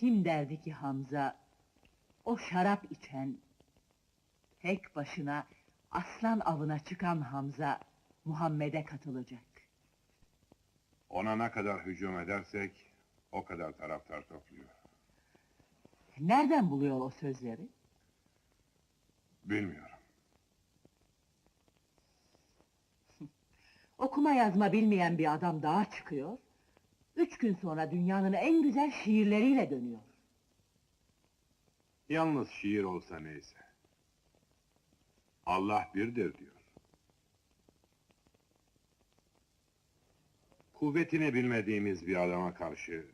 Kim derdi ki Hamza, o şarap içen, tek başına aslan avına çıkan Hamza, Muhammed'e katılacak. Ona ne kadar hücum edersek, o kadar taraftar topluyor. Nereden buluyor o sözleri? Bilmiyorum. Okuma yazma bilmeyen bir adam dağa çıkıyor, üç gün sonra dünyanın en güzel şiirleriyle dönüyor. Yalnız şiir olsa neyse. Allah birdir diyor. Kuvvetini bilmediğimiz bir adama karşı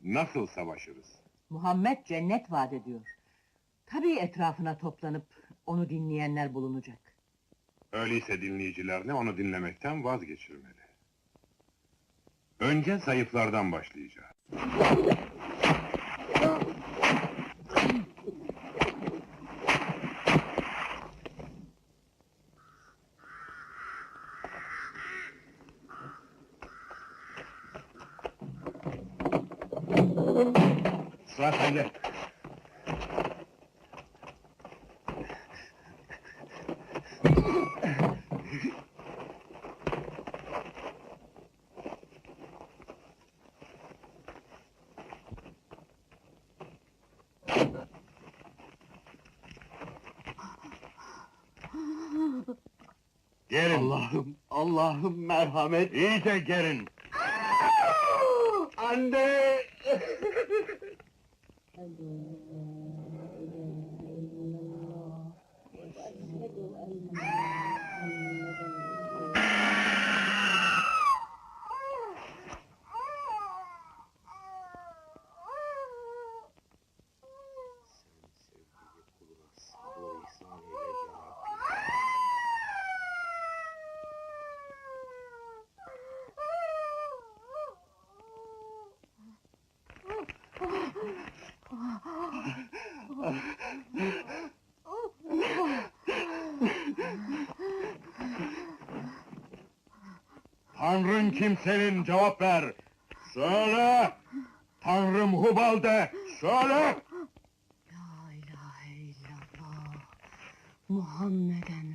nasıl savaşırız? Muhammed cennet vaat ediyor. Tabii etrafına toplanıp onu dinleyenler bulunacak. Öyleyse dinleyicilerini onu dinlemekten vazgeçirmeli. Önce zayıflardan başlayacağız. Sıra sende. Gerin. Allah'ım, Allah'ım merhamet. İyice gerin. Anne! Tanrın kim senin cevap ver. Söyle. Tanrım Hubal de. Söyle. La ilahe illallah. Muhammeden